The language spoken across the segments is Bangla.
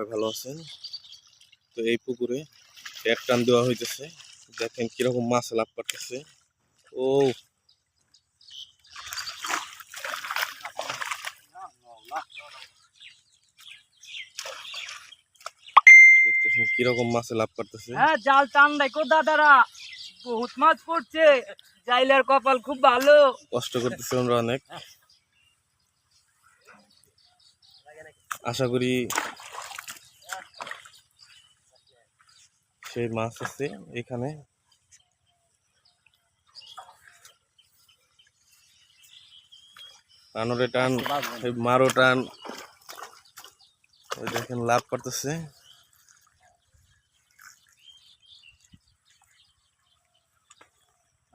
সবাই ভালো আছেন? তো এই পুকুরে এক টান দেওয়া হইতেছে। দেখেন কীরকম মাছ লাভ করতেছে ও! দেখতেছেন কীরকম মাছে লাভ করতেছে হ্যাঁ জাল টান কো দাদারা। বহুত মাছ পড়ছে। জাইলার কপাল খুব ভালো। কষ্ট করতেছে আমরা অনেক। আশা করি সেই মাছ আছে এখানে। টানরে টান মারো টান। ওই দেখেন লাভ করতেছে।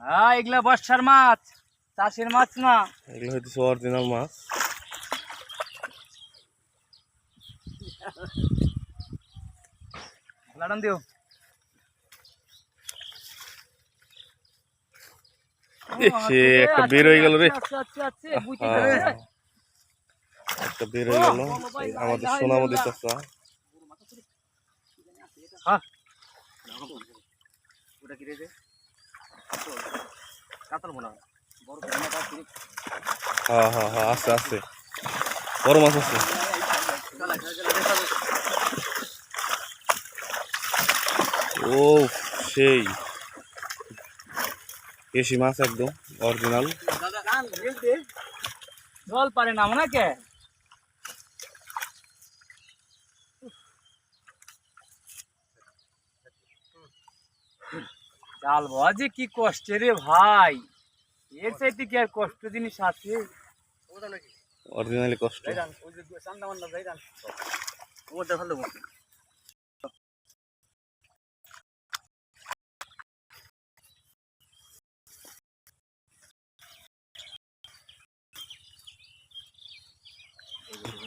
হ্যাঁ এগুলা বর্ষার মাছ চাষের মাছ না। এগুলো হইতেছে অরিজিনাল মাছ। লাড়ান দিও। সে একটা বের হয়ে গেল রে। আচ্ছা আচ্ছা আচ্ছা। একটা বের হয়ে গেল। আমাদের সোনামদি চাষা হ্যাঁ। হয়। বড় বড় মাছ আছে। হ্যাঁ হ্যাঁ আছে আছে। বড় মাছ আছে। ও সেই। দেশি মাছ একদম অরিজিনাল জল পারে না মনে কে জাল বাবা যে কি কষ্ট রে ভাই। এর চাইতে কি আর কষ্ট জিনিস আছে? অরিজিনালি কষ্ট।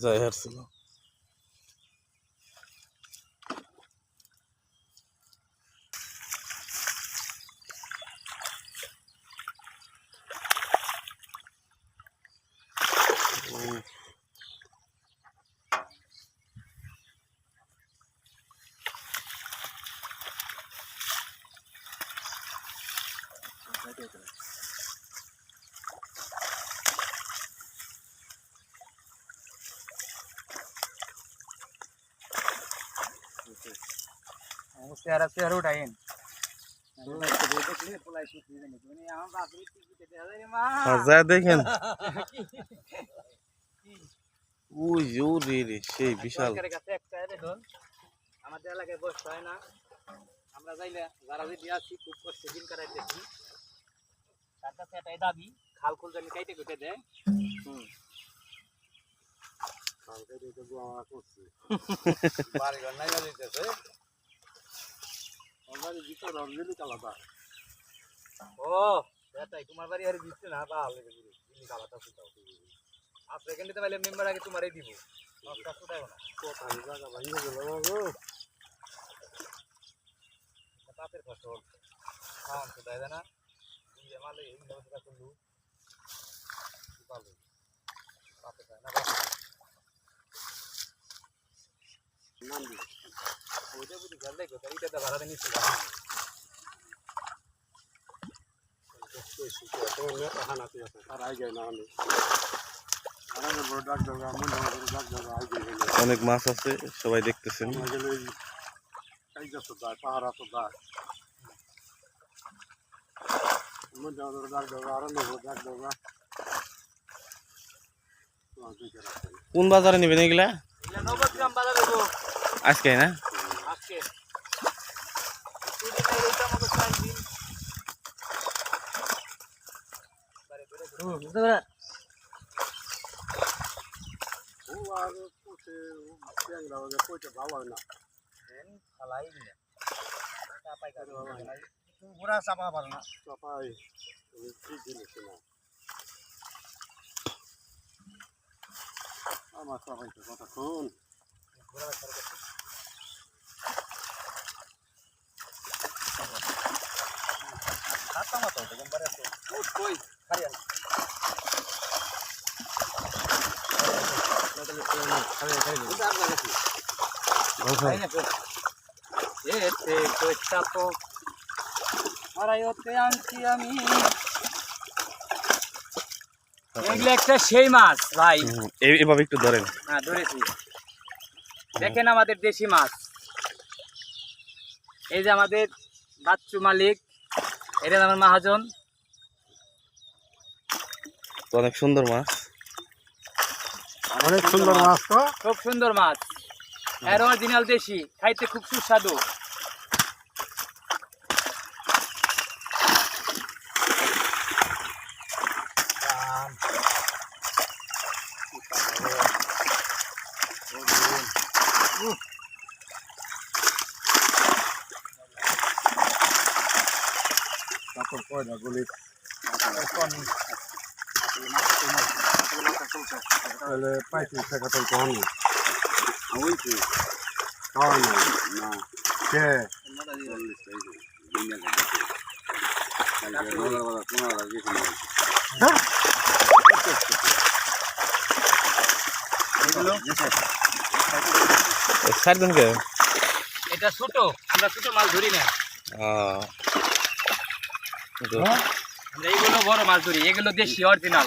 যায় হারছিল চেহারা চেহারা উঠাইন আর যায় দেখেন উই ও রে রে সেই বিশাল। আমাদের এলাকায় বসতে হয় না। আমরা যাইলে যারা যদি আসি খুব কষ্ট দিন কাটাইতেছি। তার কাছে এটাই দাবি খাল খুল জানি কাইতে কুটে দেয়। নাই না দিতেছে ও সেটাই তোমার বাড়ি আর দিচ্ছে না তাহলে দিল্লি কালাটা ফুটাও আর সেকেন্ডে তো পাইলে মেম্বার আগে তোমারই দিব। নষ্ট ফুটাও না। পাপের ফসল। খাওয়ান তো দেয় না। দিয়ে মালে এই ব্যবস্থা করলু। ভালো পাপে না বাপে ওইটা বুঝি গেল দেখো তাই এটা তো ভাড়া নিচ্ছে অনেক মাছ আছে, সবাই দেখতেছেন। কোন বাজারে নেবেন এগুলা? এগুলা নবগ্রাম বাজারে গো আজকে, না আজকে দুদিন এই রোজটা মতো চার দিন ধরে। হেন ফালাই দিলে। চাপাই। পুরা চাপা পারে না। পুরা চাপা কাটে। হাতটা মাতো, দেখুন বারে আছে। উঠ, কই, খালি আন। উঠ, আর লাগাচ্ছি। খাই না, কই। এতে আনছি আমি এগুলো একটা সেই মাছ ভাই এই- এভাবে একটু ধরেন হ্যাঁ ধরেছি দেখেন আমাদের দেশি মাছ এই যে আমাদের বাচ্চু মালিক এটা আমার মহাজন অনেক সুন্দর মাছ অনেক সুন্দর মাছ তো খুব সুন্দর মাছ এর অরিজিনাল দেশি খাইতে খুব সুস্বাদু। তারপর কয়টা গুলি? তাহলে টাকা তো কম। খাওয়াই নাই না কে এটা ছোট আমরা ছোট মাছ ধরি না। আমরা এইগুলো বড় মাছ ধরি এগুলো দেশি অরিজিনাল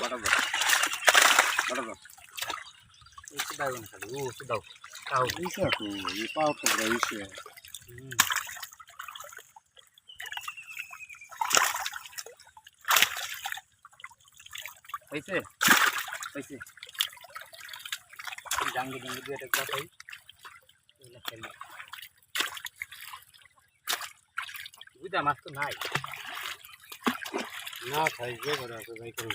ভাবি দাও না খালি ও দাও দাও Isso, e pau para isso. হয়েছে হয়েছে জাঙ্গি জাঙ্গি দিয়ে একটা কথাই বুঝা মাছ তো নাই। না খাই যে করে আছে যাই করুন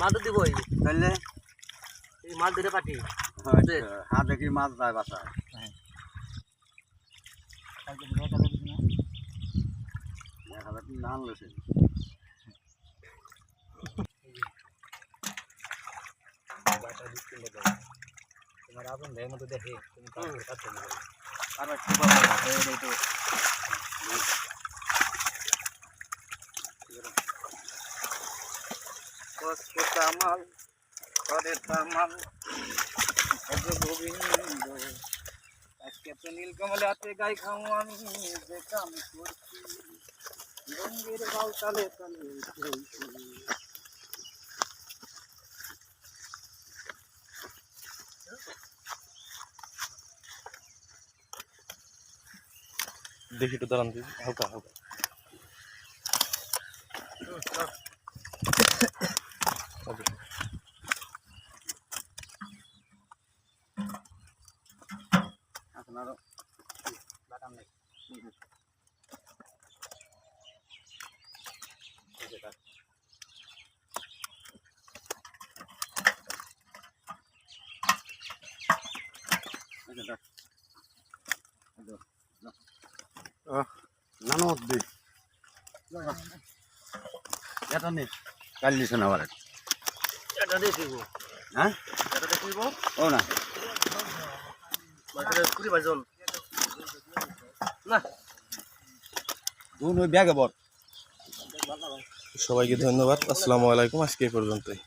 মাদু দিব তাহলে এই মাছ ধরে পাটি হাত দেখি মাছ যায় বাসা এক হাজার নান লেছে তোমার আপন ভাইয়ের মতো দেখে তুমি পাচ্ছ না। আর একটু বাবা তো নীলকমলে হাতে গাই খাও আমি যে করছি রঙ্গের চলছি দেখি একটু দাঁড়ান হালকা হালকা Okay. আরও নেই নানো দে এটা নে কাল দিছে না এটা দেখিব হ্যাঁ এটা দেখিব ও না মাঝে কুড়ি বাজন না দুন ওই ব্যাগে বর সবাইকে ধন্যবাদ। আসসালামু আলাইকুম আজকে পর্যন্তই।